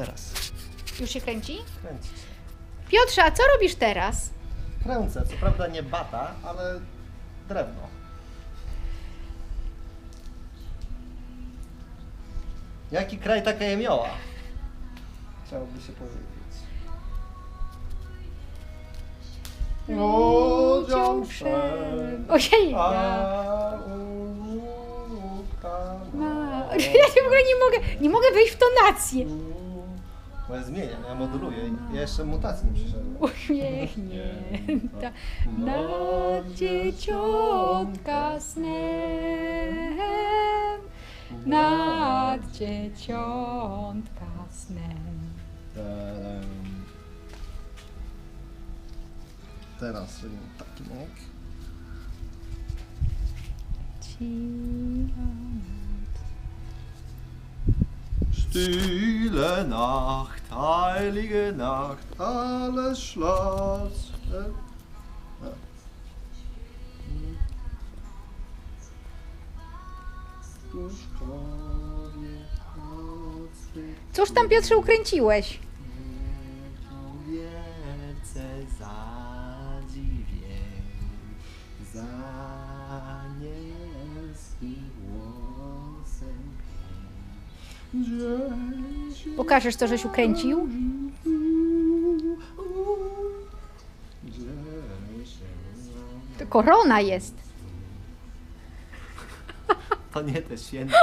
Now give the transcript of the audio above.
teraz. Już się kręci? Kręci się. Piotrze, a co robisz teraz? Kręcę, co prawda nie bata, ale drewno. Jaki kraj taka jemioła? Chciałoby się powiedzieć. Ludziom Ojej, ja. a ma. Ja się w ogóle nie mogę, nie mogę wejść w tonację. Bo ja zmieniam, ja moduluję. Ja jeszcze mutacji nie przyszedłem. Uśmiechnięta nad dzieciątka snem, nad dzieciątka snem. Teraz robimy taki mok. Cicha Stille Nacht, heilige Nacht, alles Schloss. Cóż tam Piotrze ukręciłeś? Zadziwię za Pokażesz co żeś ukręcił? To korona jest. To nie te święta.